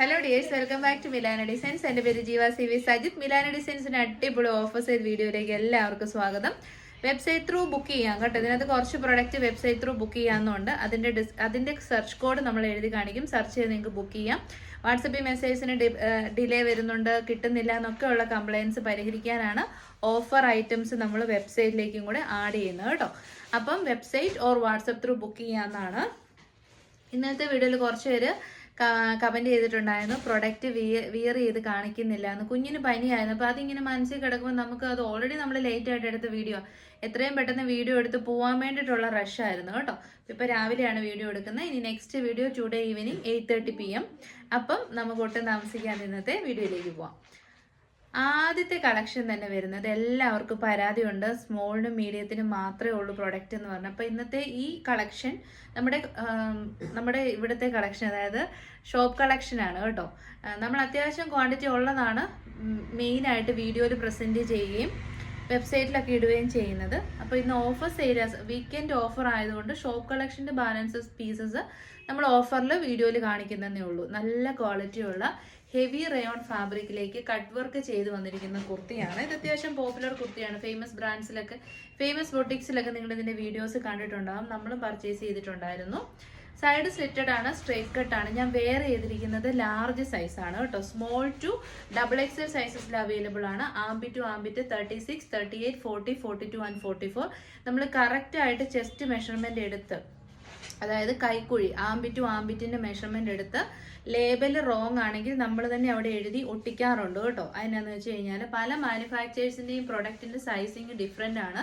Hello dears welcome back to Milana designs എന്റെ പേര് Jeeva C V Sajith. Milana ഡിസൈൻസിന് അടിപൊളി ഓഫേഴ്സ് ചെയ്ത വീഡിയോയിലേക്ക് എല്ലാവർക്കും സ്വാഗതം. വെബ്സൈറ്റ് ത്രൂ ബുക്ക് ചെയ്യാം കേട്ടോ. ഇതിനകത്ത് കുറച്ച് പ്രൊഡക്റ്റ് വെബ്സൈറ്റ് ത്രൂ ബുക്ക് ചെയ്യാമെന്നുണ്ട് അതിന്റെ ഡിസ് അതിന്റെ സെർച്ച് കോഡ് നമ്മൾ എഴുതി കാണിക്കും. സെർച്ച് ചെയ്ത് നിങ്ങൾക്ക് ബുക്ക് ചെയ്യാം. വാട്സപ്പിൽ മെസ്സേജിന് ഡിലേ വരുന്നുണ്ട് കിട്ടുന്നില്ല എന്നൊക്കെ ഉള്ള കംപ്ലയിൻസ് പരിഹരിക്കാനാണ് ഓഫർ ഐറ്റംസ് നമ്മൾ വെബ്സൈറ്റിലേക്കും കൂടെ ആഡ് ചെയ്യുന്നത് കേട്ടോ. അപ്പം website or WhatsApp through book ചെയ്യാമെന്നാണ് ഇന്നത്തെ വീഡിയോയിൽ കുറച്ച് പേര് കമന്റ് ചെയ്തിട്ടുണ്ടായിരുന്നു. പ്രൊഡക്റ്റ് വിയർ ചെയ്ത് കാണിക്കുന്നില്ല എന്ന് കുഞ്ഞിന് പനിയായിരുന്നു. അപ്പോൾ അതിങ്ങനെ മനസ്സിൽ കിടക്കുമ്പോൾ നമുക്ക് അത് ഓൾറെഡി നമ്മൾ ലേറ്റ് ആയിട്ട് എടുത്ത വീഡിയോ എത്രയും പെട്ടെന്ന് വീഡിയോ എടുത്ത് പോകാൻ വേണ്ടിയിട്ടുള്ള റഷ് ആയിരുന്നു കേട്ടോ. ഇപ്പോൾ രാവിലെയാണ് വീഡിയോ എടുക്കുന്നത്. ഇനി next video today evening eight thirty P M അപ്പം നമുക്ക് ഒട്ടും താമസിക്കാതെ ഇന്നത്തെ വീഡിയോയിലേക്ക് പോവാം. ആദ്യത്തെ കളക്ഷൻ തന്നെ വരുന്നത്. എല്ലാവർക്കും പരാതിയുണ്ട്. സ്മോളിനും മീഡിയത്തിനും മാത്രമേ ഉള്ളൂ പ്രൊഡക്റ്റ് എന്ന് പറഞ്ഞു. അപ്പോൾ ഇന്നത്തെ ഈ കളക്ഷൻ നമ്മുടെ നമ്മുടെ ഇവിടുത്തെ കളക്ഷൻ അതായത് ഷോപ്പ് കളക്ഷനാണ് കേട്ടോ. നമ്മൾ അത്യാവശ്യം ക്വാണ്ടിറ്റി ഉള്ളതാണ് മെയിനായിട്ട് വീഡിയോയിൽ പ്രസന്റ് ചെയ്യുകയും വെബ്സൈറ്റിലൊക്കെ ഇടുകയും ചെയ്യുന്നത്. അപ്പോൾ ഇന്ന് offer sale as weekend offer ആയതുകൊണ്ട് ഷോപ്പ് കളക്ഷന്റെ ബാലൻസസ് പീസസ് നമ്മൾ ഓഫറിൽ വീഡിയോയിൽ കാണിക്കുന്നതേ ഉള്ളൂ. നല്ല ക്വാളിറ്റിയുള്ള ഹെവി റയോൺ ഫാബ്രിക്കിലേക്ക് കട്ട് വർക്ക് ചെയ്ത് വന്നിരിക്കുന്ന കുർത്തിയാണ്. ഇത് അത്യാവശ്യം പോപ്പുലർ കുർത്തിയാണ്. ഫേമസ് ബ്രാൻഡ്സിലൊക്കെ ഫേമസ് ബൊട്ടിക്സിലൊക്കെ നിങ്ങൾ ഇതിന്റെ വീഡിയോസ് കണ്ടിട്ടുണ്ടാകും നമ്മളും പർച്ചേസ് ചെയ്തിട്ടുണ്ടായിരുന്നു. സൈഡ് സ്ലിറ്റഡ് ആണ് സ്ട്രേറ്റ് കട്ട് ആണ്. ഞാൻ വെയർ ചെയ്തിരിക്കുന്നത് ലാർജ് സൈസ് ആണ് കേട്ടോ. സ്മോൾ ടു ഡബിൾ എക്സൽ സൈസസിൽ അവൈലബിൾ ആണ് ആംബി to armpit thirty six thirty eight forty forty two and forty four നമ്മൾ കറക്റ്റ് ആയിട്ട് ചെസ്റ്റ് മെഷർമെന്റ് എടുത്ത് അതായത് കൈക്കുഴി ടു ആംബിറ്റിന്റെ മെഷർമെന്റ് എടുത്ത് ലേബൽ റോങ് ആണെങ്കിൽ നമ്മൾ തന്നെ അവിടെ എഴുതി ഒട്ടിക്കാറുണ്ട് കേട്ടോ. അതിനാന്ന് വെച്ച് കഴിഞ്ഞാൽ പല മാനുഫാക്ചേഴ്സിന്റെയും പ്രൊഡക്റ്റിന്റെ സൈസിങ് ഡിഫറെന്റ് ആണ്.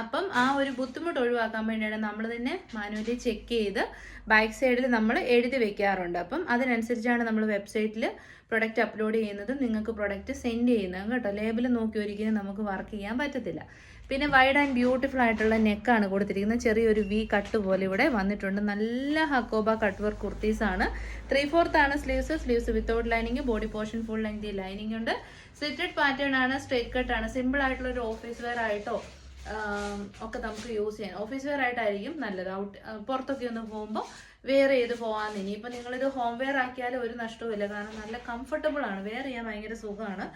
അപ്പം ആ ഒരു ബുദ്ധിമുട്ട് ഒഴിവാക്കാൻ വേണ്ടിയാണ് നമ്മൾ തന്നെ മാനുവലി ചെക്ക് ചെയ്ത് ബാക്ക് സൈഡിൽ നമ്മൾ എഴുതി വെക്കാറുണ്ട്. അപ്പം അതിനനുസരിച്ചാണ് നമ്മൾ വെബ്സൈറ്റിൽ പ്രൊഡക്റ്റ് അപ്ലോഡ് ചെയ്യുന്നതും നിങ്ങൾക്ക് പ്രൊഡക്റ്റ് സെൻഡ് ചെയ്യുന്നതും കേട്ടോ. ലേബിൾ നോക്കി ഒരിക്കലും നമുക്ക് വർക്ക് ചെയ്യാൻ പറ്റത്തില്ല. പിന്നെ വൈഡ് ആൻഡ് ബ്യൂട്ടിഫുൾ ആയിട്ടുള്ള നെക്കാണ് കൊടുത്തിരിക്കുന്നത്. ചെറിയൊരു വി കട്ട് പോലെ ഇവിടെ വന്നിട്ടുണ്ട്. നല്ല ഹക്കോബ കട്ട് വർക്ക് കുർത്തീസാണ് ത്രീ ഫോർത്ത് ആണ് sleeves sleeves without lining body portion full lengthy lining ഉണ്ട്. സ്ലിറ്റഡ് പാറ്റേൺ ആണ് സ്ട്രേറ്റ് കട്ട് ആണ്. സിമ്പിൾ ആയിട്ടുള്ള ഒരു ഓഫീസ് വെയർ ആയിട്ടോ ഒക്കെ നമുക്ക് യൂസ് ചെയ്യാം ഓഫീസ് വെയർ ആയിട്ടായിരിക്കും നല്ലത്. ഔട്ട് പുറത്തൊക്കെ ഒന്ന് പോകുമ്പോൾ വെയർ ചെയ്ത് പോകാൻ ഇനിയിപ്പോൾ നിങ്ങളിത് ഹോം വെയർ ആക്കിയാലും ഒരു നഷ്ടവുമില്ല കാരണം നല്ല കംഫർട്ടബിൾ ആണ്. വെയർ ചെയ്യാൻ ഭയങ്കര സുഖമാണ്.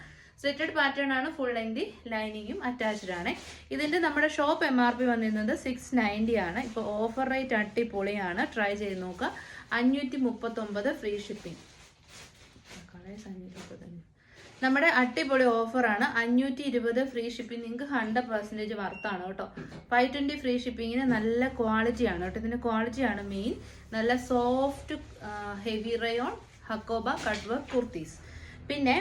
സെറ്റഡ് പാറ്റേൺ ആണ് ഫുൾ ലെങ്തി ലൈനിങ്ങും അറ്റാച്ച്ഡ് ആണ്. ഇതിന്റെ നമ്മുടെ ഷോപ്പ് എം ആർ പി വന്നിരുന്നത് സിക്സ് നയന്റി ആണ്. ഇപ്പോൾ ഓഫർ റേറ്റ് അടിപൊളിയാണ്. ട്രൈ ചെയ്ത് നോക്കുക. അഞ്ഞൂറ്റി മുപ്പത്തൊമ്പത് ഫ്രീ ഷിപ്പിംഗ് നമ്മുടെ അടിപൊളി ഓഫറാണ്. അഞ്ഞൂറ്റി ഇരുപത് ഫ്രീ ഷിപ്പിംഗ് നിങ്ങൾക്ക് ഹൺഡ്രഡ് പെർസെന്റേജ് വർത്താണ് കേട്ടോ. ഫൈവ് ട്വന്റി ഫ്രീ ഷിപ്പിങ്ങിന് നല്ല ക്വാളിറ്റിയാണ് കേട്ടോ. ഇതിന്റെ ക്വാളിറ്റിയാണ് മെയിൻ നല്ല soft heavy rayon Hakoba cut work kurtis പിന്നെ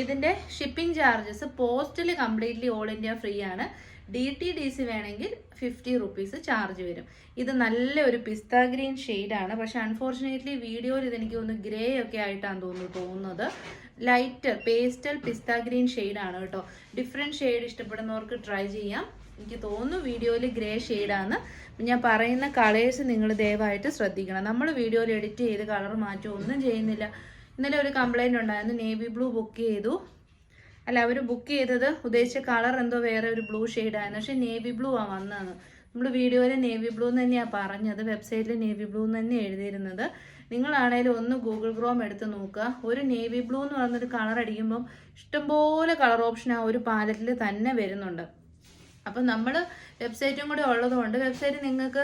ഇതിന്റെ ഷിപ്പിംഗ് ചാർജസ് പോസ്റ്റിൽ കംപ്ലീറ്റ്ലി ഓൾ ഇന്ത്യ ഫ്രീ ആണ്. ഡി ടി ഡി സി വേണമെങ്കിൽ ഫിഫ്റ്റി റുപ്പീസ് ചാർജ് വരും. ഇത് നല്ല ഒരു പിസ്ത ഗ്രീൻ ആണ്. പക്ഷെ അൺഫോർച്ചുനേറ്റ്ലി വീഡിയോയിൽ ഇതെനിക്ക് ഒന്ന് ഗ്രേ ഒക്കെ ആയിട്ടാണ് തോന്നുന്നു തോന്നുന്നത്. ലൈറ്റ് പേസ്റ്റൽ പിസ്ത ഗ്രീൻ ആണ് കേട്ടോ. ഡിഫറെന്റ് ഷെയ്ഡ് ഇഷ്ടപ്പെടുന്നവർക്ക് ട്രൈ ചെയ്യാം. എനിക്ക് തോന്നുന്നു വീഡിയോയിൽ ഗ്രേ ഷെയ്ഡാണ് ഞാൻ പറയുന്ന കളേഴ്സ് നിങ്ങൾ ദയവായിട്ട് ശ്രദ്ധിക്കണം. നമ്മൾ വീഡിയോയിൽ എഡിറ്റ് ചെയ്ത് കളർ മാറ്റുമോ ഒന്നും ചെയ്യുന്നില്ല. ഇന്നലെ ഒരു കംപ്ലൈന്റ് ഉണ്ടായിരുന്നു. നേവി ബ്ലൂ ബുക്ക് ചെയ്തു. അല്ല അവർ ബുക്ക് ചെയ്തത് ഉദ്ദേശിച്ച കളർ എന്തോ വേറെ ഒരു ബ്ലൂ ആയിരുന്നു. പക്ഷെ നേവി ബ്ലൂ ആണ് വന്നതാണ് നമ്മൾ വീഡിയോയിൽ നേവി ബ്ലൂ എന്ന് തന്നെയാണ് പറഞ്ഞത്. വെബ്സൈറ്റിൽ നേവി ബ്ലൂ എന്ന് തന്നെ എഴുതിയിരുന്നത്. നിങ്ങളാണേലും ഒന്ന് ഗൂഗിൾ ക്രോം എടുത്ത് നോക്കുക. ഒരു നേവി ബ്ലൂ എന്ന് പറഞ്ഞൊരു കളർ അടിക്കുമ്പം ഇഷ്ടംപോലെ കളർ ഓപ്ഷൻ ആ ഒരു പാലറ്റിൽ തന്നെ വരുന്നുണ്ട്. അപ്പം നമ്മൾ വെബ്സൈറ്റും കൂടെ ഉള്ളതുകൊണ്ട് വെബ്സൈറ്റ് നിങ്ങൾക്ക്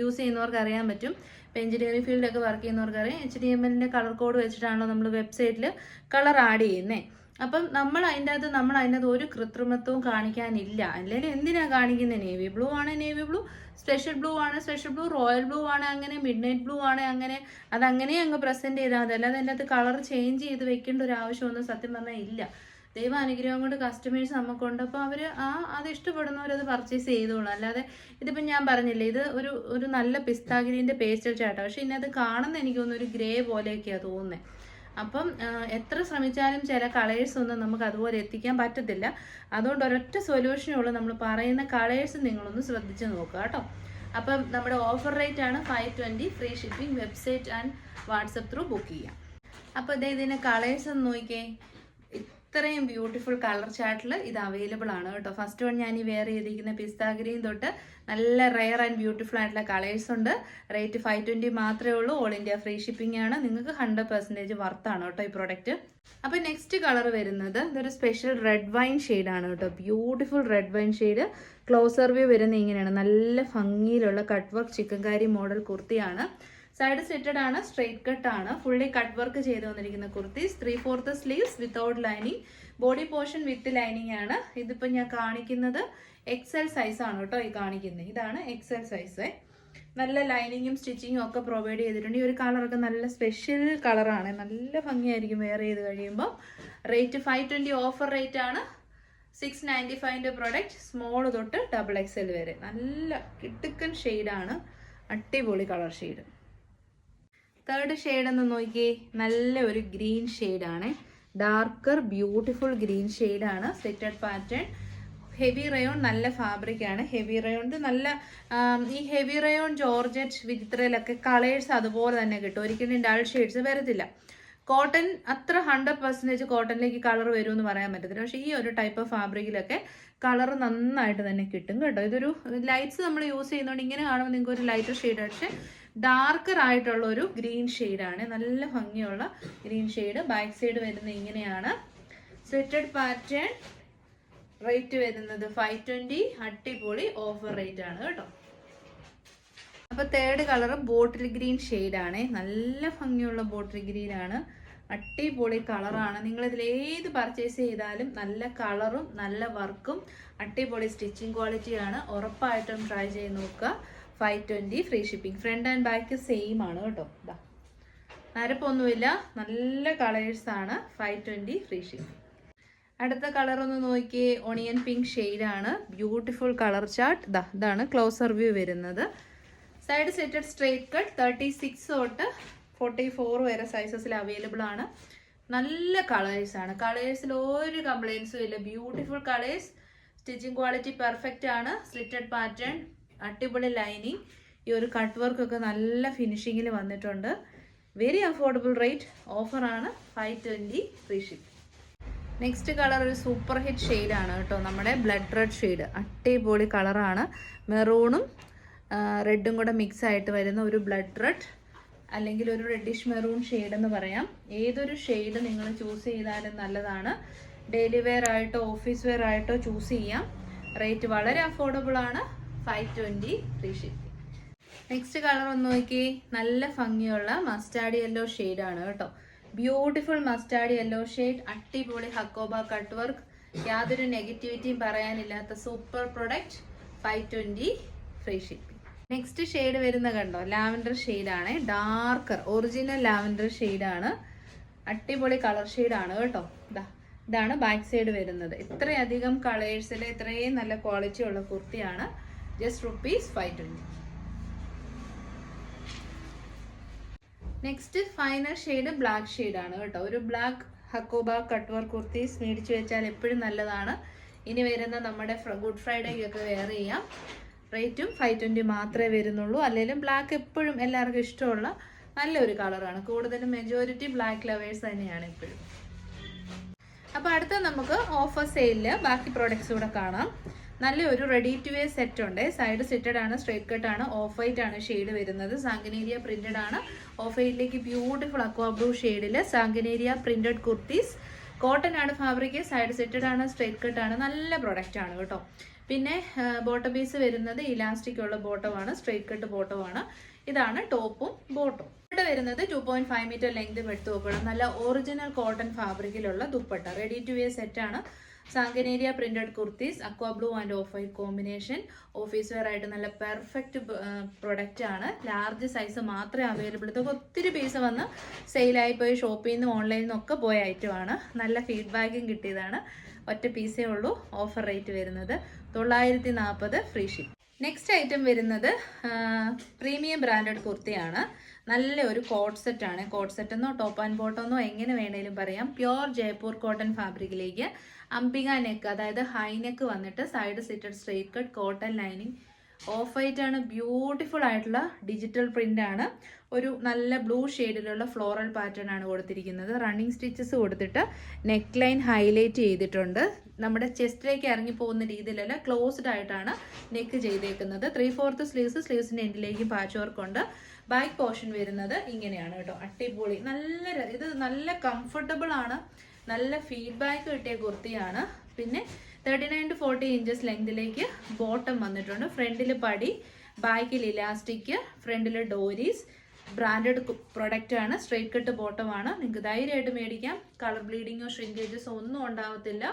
യൂസ് ചെയ്യുന്നവർക്ക് അറിയാൻ പറ്റും. ഇപ്പം എഞ്ചിനീയറിംഗ് ഫീൽഡൊക്കെ വർക്ക് ചെയ്യുന്നവർക്ക് അറിയാം. എച്ച് ഡി എം എല്ലിന്റെ കളർ കോഡ് വെച്ചിട്ടാണല്ലോ നമ്മൾ വെബ്സൈറ്റിൽ കളർ ആഡ് ചെയ്യുന്നത് അപ്പം നമ്മൾ അതിന്റെ അകത്ത് നമ്മൾ അതിന്റെ അകത്ത് ഒരു കൃത്രിമത്വവും കാണിക്കാനില്ല. അല്ലെങ്കിൽ എന്തിനാ കാണിക്കുന്നത് നേവി ബ്ലൂ ആണ് നേവി ബ്ലൂ സ്പെഷ്യൽ ബ്ലൂ ആണ് സ്പെഷ്യൽ ബ്ലൂ റോയൽ ബ്ലൂ ആണ് അങ്ങനെ മിഡ് നൈറ്റ് ബ്ലൂ ആണ് അങ്ങനെ അതങ്ങനെ അങ്ങ് പ്രസന്റ് ചെയ്താൽ മതി. അല്ലാതെ അതിന്റെ അകത്ത് കളർ ചേഞ്ച് ചെയ്ത് വെക്കേണ്ട ഒരു ആവശ്യമൊന്നും സത്യം പറഞ്ഞാൽ ഇല്ല. ദൈവ അനുഗ്രഹം കൊണ്ട് കസ്റ്റമേഴ്സ് നമുക്കുണ്ട് അപ്പോൾ അവർ ആ അത് ഇഷ്ടപ്പെടുന്നവരത് പർച്ചേസ് ചെയ്തോളും. അല്ലാതെ ഇതിപ്പോൾ ഞാൻ പറഞ്ഞില്ലേ ഇത് ഒരു ഒരു നല്ല പിസ്താഗിരിന്റെ പേസ്റ്റൽ ചാട്ട. പക്ഷേ ഇതിനകത്ത് കാണുന്ന എനിക്ക് തോന്നുന്നു ഒരു ഗ്രേ പോലെയൊക്കെയാണ് തോന്നുന്നത് അപ്പം എത്ര ശ്രമിച്ചാലും ചില കളേഴ്സ് ഒന്നും നമുക്ക് അതുപോലെ എത്തിക്കാൻ പറ്റത്തില്ല. അതുകൊണ്ട് ഒരൊറ്റ സൊല്യൂഷനേ ഉള്ളൂ. നമ്മൾ പറയുന്ന കളേഴ്സ് നിങ്ങളൊന്ന് ശ്രദ്ധിച്ച് നോക്കുക കേട്ടോ. അപ്പം നമ്മുടെ ഓഫർ റേറ്റ് ആണ് five twenty free shipping website and WhatsApp through book ചെയ്യാം. അപ്പോൾ ഇതേ ഇതിന്റെ കളേഴ്സ് ഒന്ന് നോക്കിയേ ഇത്രയും ബ്യൂട്ടിഫുൾ കളർ ചാർട്ടിൽ ഇത് അവൈലബിൾ ആണ് കേട്ടോ. ഫസ്റ്റ് വൺ ഞാൻ ഈ വെയർ ചെയ്തിരിക്കുന്ന പിസ്താഗ്രീൻ തൊട്ട് നല്ല റെയർ ആൻഡ് ബ്യൂട്ടിഫുൾ ആയിട്ടുള്ള കളേഴ്സ് ഉണ്ട്. റേറ്റ് ഫൈവ് ട്വന്റി മാത്രമേ ഉള്ളൂ. ഓൾ ഇന്ത്യ ഫ്രീ ഷിപ്പിംഗ് ആണ്. നിങ്ങൾക്ക് ഹൺഡ്രഡ് പെർസെന്റേജ് ആണ് കേട്ടോ ഈ പ്രോഡക്റ്റ് അപ്പോൾ നെക്സ്റ്റ് കളർ വരുന്നത് ഇതൊരു സ്പെഷ്യൽ റെഡ് വൈൻ ആണ് കേട്ടോ. Beautiful red wine shade closer view വരുന്നത് ഇങ്ങനെയാണ്. നല്ല ഭംഗിയിലുള്ള കട്ട് വർക്ക് ചിക്കൻകാരി മോഡൽ കുർത്തിയാണ്. സൈഡ് സെറ്റഡ് ആണ് സ്ട്രെയിറ്റ് കട്ട് ആണ്. ഫുള്ളി കട്ട് വർക്ക് ചെയ്ത് വന്നിരിക്കുന്ന kurtis. Three fourth sleeves without lining body portion with lining ആണ്. ഇതിപ്പോൾ ഞാൻ കാണിക്കുന്നത് എക്സൽ സൈസ് ആണ് കേട്ടോ ഈ കാണിക്കുന്നത്. ഇതാണ് എക്സൽ സൈസ് നല്ല ലൈനിങ്ങും സ്റ്റിച്ചിങ്ങും ഒക്കെ പ്രൊവൈഡ് ചെയ്തിട്ടുണ്ട്. ഈ ഒരു കളറൊക്കെ നല്ല സ്പെഷ്യൽ കളറാണ് നല്ല ഭംഗിയായിരിക്കും വെയർ ചെയ്ത് കഴിയുമ്പോൾ rate five twenty offer rate ആണ്. സിക്സ് നയന്റി ഫൈവിന്റെ പ്രൊഡക്റ്റ് സ്മോൾ തൊട്ട് ഡബിൾ എക്സൽ വരെ. നല്ല കിട്ടുക്കൻ ഷെയ്ഡാണ് അടിപൊളി കളർ ഷെയ്ഡ് തേർഡ് ഷെയ്ഡ് എന്ന് നോക്കിയേ. നല്ല ഒരു ഗ്രീൻ ഷെയ്ഡാണ് ഡാർക്കർ ബ്യൂട്ടിഫുൾ ഗ്രീൻ ഷെയ്ഡാണ് സെറ്റഡ് പാറ്റേൺ ഹെവി റയോൺ നല്ല ഫാബ്രിക് ആണ്. ഹെവി ഇത് നല്ല ഈ ഹെവി റയോൺ ജോർജറ്റ് വിചിത്രയിലൊക്കെ കളേഴ്സ് അതുപോലെ തന്നെ കിട്ടും. ഒരിക്കലും ഡൾ ഷെയ്ഡ്സ് വരത്തില്ല. കോട്ടൺ അത്ര ഹൺഡ്രഡ് പെർസെന്റേജ് കോട്ടണിലേക്ക് കളർ വരും എന്ന് പറയാൻ പറ്റത്തില്ല. പക്ഷേ ഈ ഒരു ടൈപ്പ് ഓഫ് ഫാബ്രിക്കിലൊക്കെ കളർ നന്നായിട്ട് തന്നെ കിട്ടും കേട്ടോ. ഇതൊരു ലൈറ്റ്സ് നമ്മൾ യൂസ് ചെയ്യുന്നതുകൊണ്ട് ഇങ്ങനെ കാണുമ്പോൾ നിങ്ങൾക്ക് ഒരു ലൈറ്റർ ഷെയ്ഡ് പക്ഷേ ഡാർക്കർ ആയിട്ടുള്ള ഒരു ഗ്രീൻ ഷെയ്ഡാണ് നല്ല ഭംഗിയുള്ള ഗ്രീൻ ഷെയ്ഡ് ബാക്ക് സൈഡ് വരുന്നത് ഇങ്ങനെയാണ്. സെറ്റഡ് പാറ്റേൺ റേറ്റ് വരുന്നത് ഫൈവ് ട്വന്റി അടിപൊളി ഓഫർ റേറ്റ് ആണ് കേട്ടോ. അപ്പോൾ തേർഡ് കളർ ബോട്ടിൽ ഗ്രീൻ ആണ്. നല്ല ഭംഗിയുള്ള ബോട്ടിൽ ഗ്രീൻ ആണ്. അടിപൊളി കളറാണ് നിങ്ങൾ ഇതിൽ ഏത് പർച്ചേസ് ചെയ്താലും നല്ല കളറും നല്ല വർക്കും അടിപൊളി സ്റ്റിച്ചിങ് ക്വാളിറ്റിയാണ് ഉറപ്പായിട്ടും ട്രൈ ചെയ്ത് നോക്കുക. Five twenty free shipping front and back same ആണ് കേട്ടോ. ഇതാ നരപ്പൊന്നുമില്ല നല്ല കളേഴ്സാണ് ഫൈവ് ട്വന്റി ഫ്രീ ഷിപ്പിംഗ് അടുത്ത കളർ ഒന്ന് നോക്കിയേ. ഒണിയൻ പിങ്ക് ആണ്. ബ്യൂട്ടിഫുൾ കളർ ചാർട്ട് ഇതാ ഇതാണ് ക്ലോസർ വ്യൂ വരുന്നത്. Side slitted straight cut thirty six തൊട്ട് ഫോർട്ടി ഫോർ വരെ സൈസസിൽ അവൈലബിൾ ആണ്. നല്ല കളേഴ്സ് ആണ്. കളേഴ്സിൽ ഒരു കംപ്ലയിൻസും ഇല്ല. Beautiful colours stitching quality perfect ആണ്. സ്ലിറ്റഡ് പാറ്റേൺ അടിപൊളി ലൈനിങ് ഈ ഒരു കട്ട് വർക്ക് ഒക്കെ നല്ല ഫിനിഷിങ്ങിൽ വന്നിട്ടുണ്ട്. വെരി അഫോർഡബിൾ റേറ്റ് ഓഫറാണ് five twenty free ship next colour ഒരു സൂപ്പർ ഹിറ്റ് ഷെയ്ഡാണ് കേട്ടോ. നമ്മുടെ ബ്ലഡ് റെഡ് ഷെയ്ഡ് അടിപൊളി കളറാണ് മെറൂണും റെഡും കൂടെ മിക്സ് ആയിട്ട് വരുന്ന ഒരു ബ്ലഡ് റെഡ് അല്ലെങ്കിൽ ഒരു റെഡിഷ് മെറൂൺ ഷെയ്ഡ് എന്ന് പറയാം. ഏതൊരു ഷെയ്ഡ് നിങ്ങൾ ചൂസ് ചെയ്താലും നല്ലതാണ്. ഡെയിലി വെയർ ആയിട്ടോ ഓഫീസ് വെയർ ആയിട്ടോ ചൂസ് ചെയ്യാം. റേറ്റ് വളരെ അഫോർഡബിൾ ആണ്. Five twenty free shipping next colour ഒന്ന് നോക്കി. നല്ല ഭംഗിയുള്ള മസ്റ്റാർഡ് യെല്ലോ ആണ് കേട്ടോ. ബ്യൂട്ടിഫുൾ മസ്റ്റാർഡ് യെല്ലോ ഷെയ്ഡ് അട്ടിപൊളി ഹക്കോബ കട്ട് വർക്ക് യാതൊരു നെഗറ്റിവിറ്റിയും പറയാനില്ലാത്ത super product five twenty free shipping next shade വരുന്ന കണ്ടോ? ലാവൻഡർ ആണ്. ഡാർക്കർ ഒറിജിനൽ ലാവൻഡർ ആണ്. അട്ടിപൊളി കളർ ആണ് കേട്ടോ. ഇതാ ഇതാണ് ബാക്ക് സൈഡ് വരുന്നത്. ഇത്രയധികം കളേഴ്സിൽ ഇത്രയും നല്ല ക്വാളിറ്റി ഉള്ള കുർത്തിയാണ് just rupees five twenty next final shade black ഷെയ്ഡാണ് കേട്ടോ. ഒരു black Hakoba cut work kurtis മേടിച്ചു വെച്ചാൽ എപ്പോഴും നല്ലതാണ്. ഇനി വരുന്ന നമ്മുടെ ഗുഡ് ഫ്രൈഡേക്കൊക്കെ വെയർ ചെയ്യാം. റേറ്റും ഫൈവ് ട്വന്റി മാത്രമേ വരുന്നുള്ളൂ. അല്ലെങ്കിലും ബ്ലാക്ക് എപ്പോഴും എല്ലാവർക്കും ഇഷ്ടമുള്ള നല്ലൊരു കളറാണ് കൂടുതലും മെജോറിറ്റി ബ്ലാക്ക് ലവേഴ്സ് തന്നെയാണ് എപ്പോഴും അപ്പോൾ അടുത്ത നമുക്ക് ഓഫർ സെയിലിൽ ബാക്കി പ്രോഡക്റ്റ്സ് കൂടെ കാണാം. നല്ലൊരു റെഡി ടു വേ സെറ്റ് ഉണ്ട്. സൈഡ് സെറ്റഡ് ആണ് സ്ട്രേറ്റ് കട്ട് ആണ് ഓഫ് വൈറ്റ് ആണ് ഷെയ്ഡ് വരുന്നത്. സാങ്കനേരിയ പ്രിന്റഡ് ആണ്. ഓഫ് വൈറ്റിലേക്ക് ബ്യൂട്ടിഫുൾ അക്വാ ബ്ലൂ ഷെയ്ഡിൽ സാങ്കനേരിയ പ്രിന്റഡ് കുർത്തീസ് കോട്ടൺ ആണ് ഫാബ്രിക് സൈഡ് സെറ്റഡ് ആണ് സ്ട്രേറ്റ് കട്ട് ആണ്. നല്ല പ്രൊഡക്റ്റ് ആണ് കേട്ടോ. പിന്നെ ബോട്ടം പീസ് വരുന്നത് ഇലാസ്റ്റിക് ഉള്ള ബോട്ടമാണ് സ്ട്രേറ്റ് കട്ട് ബോട്ടമാണ് ഇതാണ് ടോപ്പും ബോട്ടും ഇവിടെ വരുന്നത് two point five metre length എടുത്ത് നോക്കണം നല്ല ഒറിജിനൽ കോട്ടൺ ഫാബ്രിക്കിലുള്ള ദുപ്പട്ട. റെഡി ടു വെയർ സെറ്റാണ് Sanganeria printed kurtis aqua blue and off white combination office wear ആയിട്ട് നല്ല പെർഫെക്റ്റ് പ്രൊഡക്റ്റ് ആണ്. ലാർജ് സൈസ് മാത്രമേ അവൈലബിൾ ഇതൊക്കെ ഒത്തിരി പീസ് വന്ന് സെയിലായി പോയി ഷോപ്പിൽ നിന്നും ഓൺലൈനിൽ നിന്നും ഒക്കെ പോയ ഐറ്റമാണ് നല്ല ഫീഡ്ബാക്കും കിട്ടിയതാണ്. ഒറ്റ പീസേ ഉള്ളൂ ഓഫർ റേറ്റ് വരുന്നത്. തൊള്ളായിരത്തി നാൽപ്പത് ഫ്രീ ഷിപ്പ് നെക്സ്റ്റ് ഐറ്റം വരുന്നത് പ്രീമിയം ബ്രാൻഡഡ് കുർത്തിയാണ് നല്ല ഒരു കോട്ട് സെറ്റ് ആണ്. കോട്ട് സെറ്റ് എന്നോ ടോപ്പ് ആൻഡ് ബോട്ടമെന്നോ എങ്ങനെ വേണേലും പറയാം. പ്യുവർ ജയ്പൂർ കോട്ടൺ ഫാബ്രിക്കിലേക്ക് അംബിക നെക്ക് അതായത് ഹൈ നെക്ക് വന്നിട്ട് side slitted straight cut cotton lining off white ആണ് ബ്യൂട്ടിഫുൾ ആയിട്ടുള്ള ഡിജിറ്റൽ പ്രിന്റ് ആണ്. ഒരു നല്ല ബ്ലൂ ഷെയ്ഡിലുള്ള ഫ്ലോറൽ പാറ്റേൺ ആണ് കൊടുത്തിരിക്കുന്നത്. റണ്ണിങ് സ്റ്റിച്ചസ് കൊടുത്തിട്ട് നെക്ക് ലൈൻ ഹൈലൈറ്റ് ചെയ്തിട്ടുണ്ട്. നമ്മുടെ ചെസ്റ്റിലേക്ക് ഇറങ്ങി പോകുന്ന രീതിയിലല്ല ക്ലോസ്ഡ് ആയിട്ടാണ് നെക്ക് ചെയ്തേക്കുന്നത്. ത്രീ ഫോർത്ത് സ്ലീവ്സ് സ്ലീവ്സിന്റെ എൻഡിലേക്ക് പാച്ച് വർക്ക് ഉണ്ട്. ബാക്ക് പോർഷൻ വരുന്നത് ഇങ്ങനെയാണ് കേട്ടോ. അട്ടിപ്പൊളി നല്ല ഇത് നല്ല കംഫർട്ടബിൾ ആണ്. നല്ല ഫീഡ്ബാക്ക് കിട്ടിയ കുർത്തിയാണ്. പിന്നെ thirty nine to forty inches ലെങ്തിലേക്ക് bottom വന്നിട്ടുണ്ട്. ഫ്രണ്ടിൽ പടി ബാക്കിൽ ഇലാസ്റ്റിക് ഫ്രണ്ടിൽ ഡോരീസ് ബ്രാൻഡഡ് പ്രൊഡക്റ്റ് ആണ്. സ്ട്രൈറ്റ് കട്ട് ബോട്ടം ആണ്. നിങ്ങൾക്ക് ധൈര്യമായിട്ട് മേടിക്കാം. കളർ ബ്ലീഡിങ്ങോ ഷ്രിങ്കേജസോ ഒന്നും ഉണ്ടാവത്തില്ല.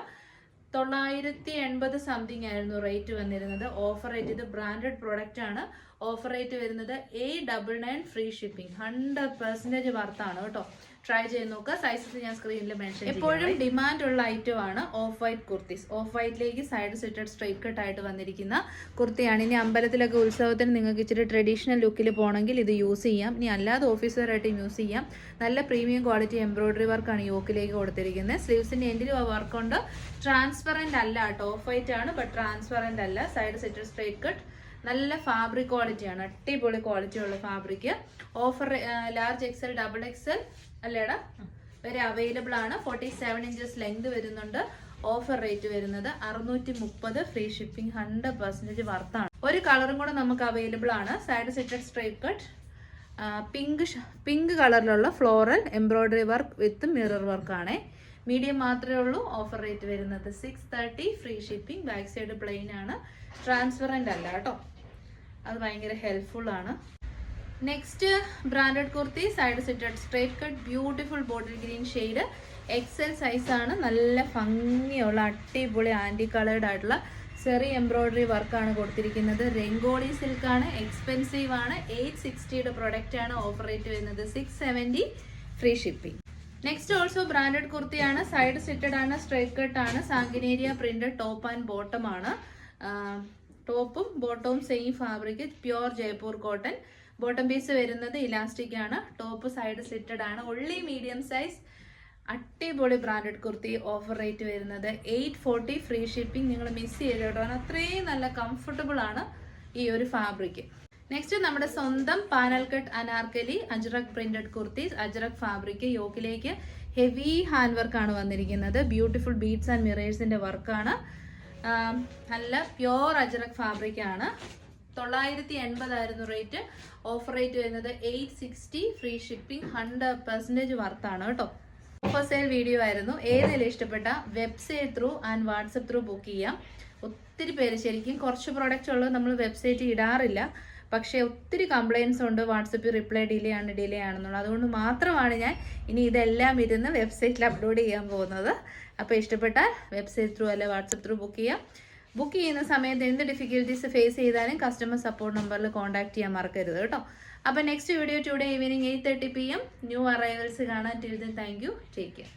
തൊള്ളായിരത്തി എൺപത് സംതിങ് ആയിരുന്നു റേറ്റ് വന്നിരുന്നത്. ഓഫർ റേറ്റ് ഇത് ബ്രാൻഡഡ് പ്രൊഡക്റ്റ് ആണ്. ഓഫർ റേറ്റ് വരുന്നത് a double nine free shipping hundred percentage വർത്താണ് കേട്ടോ. ട്രൈ ചെയ്ത് നോക്കുക. സൈസസ് ഞാൻ സ്ക്രീനിൽ മെൻഷൻ എപ്പോഴും ഡിമാൻഡ് ഉള്ള ഐറ്റം ആണ് ഓഫ് വൈറ്റ് കുർത്തീസ് ഓഫ് വൈറ്റിലേക്ക് സൈഡ് സെറ്റഡ് സ്ട്രൈറ്റ് കട്ട് ആയിട്ട് വന്നിരിക്കുന്ന കുർത്തിയാണ് ഇനി അമ്പലത്തിലൊക്കെ ഉത്സവത്തിന് നിങ്ങൾക്ക് ഇച്ചിരി ട്രഡീഷണൽ ലുക്കിൽ പോകണമെങ്കിൽ ഇത് യൂസ് ചെയ്യാം. ഇനി അല്ലാതെ ഓഫീസറായിട്ട് യൂസ് ചെയ്യാം. നല്ല പ്രീമിയം ക്വാളിറ്റി എംബ്രോയിഡറി വർക്കാണ് യോക്കിലേക്ക് കൊടുത്തിരിക്കുന്നത് സ്ലീവ്സിന്റെ എൻഡിൽ വർക്കുണ്ട് ട്രാൻസ്പെറന്റ് അല്ല കേട്ടോ. ഓഫ് വൈറ്റ് ആണ് ബട്ട് ട്രാൻസ്പെറന്റ് അല്ല. സൈഡ് സെറ്റഡ് സ്ട്രൈറ്റ് കട്ട് നല്ല ഫാബ്രിക് ക്വാളിറ്റിയാണ് അടിപൊളി ക്വാളിറ്റി ഉള്ള fabric offer large XL double XL അല്ലേടാ? വരെ അവൈലബിൾ ആണ്. ഫോർട്ടി സെവൻ ഇഞ്ചസ് ലെങ്ത് വരുന്നുണ്ട്. ഓഫർ റേറ്റ് വരുന്നത് അറുന്നൂറ്റി മുപ്പത് ഫ്രീ ഷിപ്പിംഗ് ഹൺഡ്രഡ് പെർസെന്റേജ് വർത്താണ്. ഒരു കളറും കൂടെ നമുക്ക് അവൈലബിൾ ആണ്. Side slitted straight cut pink pink കളറിലുള്ള floral embroidery work with mirror വർക്കാണ് മീഡിയം മാത്രമേ ഉള്ളൂ. ഓഫർ റേറ്റ് വരുന്നത് six thirty free shipping back side plain ആണ്. ട്രാൻസ്പെറന്റ് അല്ല കേട്ടോ. അത് ഭയങ്കര ഹെൽപ്ഫുൾ ആണ്. Next branded kurti side setted straight cut beautiful bottle green shade size ആണ്. നല്ല ഭംഗിയുള്ള അടിപൊളി ആന്റി കളേർഡ് ആയിട്ടുള്ള ചെറിയ എംബ്രോയ്ഡറി വർക്കാണ് കൊടുത്തിരിക്കുന്നത്. രംഗോളി സിൽക്കാണ് എക്സ്പെൻസീവ് ആണ്. എയ്റ്റ് സിക്സ്റ്റിയുടെ പ്രൊഡക്റ്റ് ആണ് ഓഫർ റേറ്റ് വരുന്നത്. Six seventy free shipping next also branded കുർത്തിയാണ് സൈഡ് സെറ്റഡ് ആണ് സ്ട്രേറ്റ് കട്ട് ആണ്. Sanganeria printed top and bottom ആണ്. ടോപ്പും ബോട്ടവും same fabric pure Jaipur cotton bottom piece വരുന്നത് ഇലാസ്റ്റിക് ആണ്. ടോപ്പ് സൈഡ് സ്ലിറ്റഡ് ആണ്. ഒള്ളി മീഡിയം സൈസ് അടിപൊളി ബ്രാൻഡഡ് കുർത്തി ഓഫർ റേറ്റ് വരുന്നത് എയ്റ്റ് ഫോർട്ടി ഫ്രീ ഷിപ്പിംഗ് നിങ്ങൾ മിസ് ചെയ്ത് കാരണം അത്രയും നല്ല കംഫർട്ടബിൾ ആണ് ഈ ഒരു ഫാബ്രിക് നെക്സ്റ്റ് നമ്മുടെ സ്വന്തം panel cut Anarkali Ajrak printed kurtis Ajrak fabric യോക്കിലേക്ക് heavy hand വർക്കാണ് വന്നിരിക്കുന്നത്. ബ്യൂട്ടിഫുൾ ബീഡ്സ് ആൻഡ് മിറേഴ്സിന്റെ വർക്കാണ് നല്ല പ്യോർ അജ്രക് ഫാബ്രിക് ആണ്. തൊള്ളായിരത്തി എൺപതായിരുന്നു റേറ്റ് ഓഫർ റേറ്റ് വരുന്നത് eight sixty free shipping hundred percentage വർത്താണ് കേട്ടോ. ഓഫർ സെയിൽ വീഡിയോ ആയിരുന്നു. ഏതെങ്കിലും ഇഷ്ടപ്പെട്ട website through and WhatsApp through book ചെയ്യാം. ഒത്തിരി പേര് ശരിക്കും കുറച്ച് പ്രോഡക്റ്റ് ഉള്ളത് നമ്മൾ വെബ്സൈറ്റിൽ ഇടാറില്ല. പക്ഷേ ഒത്തിരി കംപ്ലയിൻസ് ഉണ്ട്. വാട്സപ്പിൽ റിപ്ലൈ ഡിലേ ആണ് ഡിലേ ആണെന്നുള്ളത്. അതുകൊണ്ട് മാത്രമാണ് ഞാൻ ഇനി ഇതെല്ലാം ഇരുന്ന് വെബ്സൈറ്റിൽ അപ്ലോഡ് ചെയ്യാൻ പോകുന്നത്. അപ്പോൾ ഇഷ്ടപ്പെട്ടാൽ വെബ്സൈറ്റ് ത്രൂ അല്ലെ വാട്സപ്പ് ത്രൂ ബുക്ക് ചെയ്യാം. ബുക്ക് ചെയ്യുന്ന സമയത്ത് എന്ത് ഡിഫിക്കൽട്ടീസ് ഫേസ് ചെയ്താലും കസ്റ്റമർ സപ്പോർട്ട് നമ്പറിൽ കോൺടാക്ട് ചെയ്യാൻ മറക്കരുത് കേട്ടോ. അപ്പോൾ next video today evening eight thirty P M new arrivals കാണാൻ. Till then thank you take care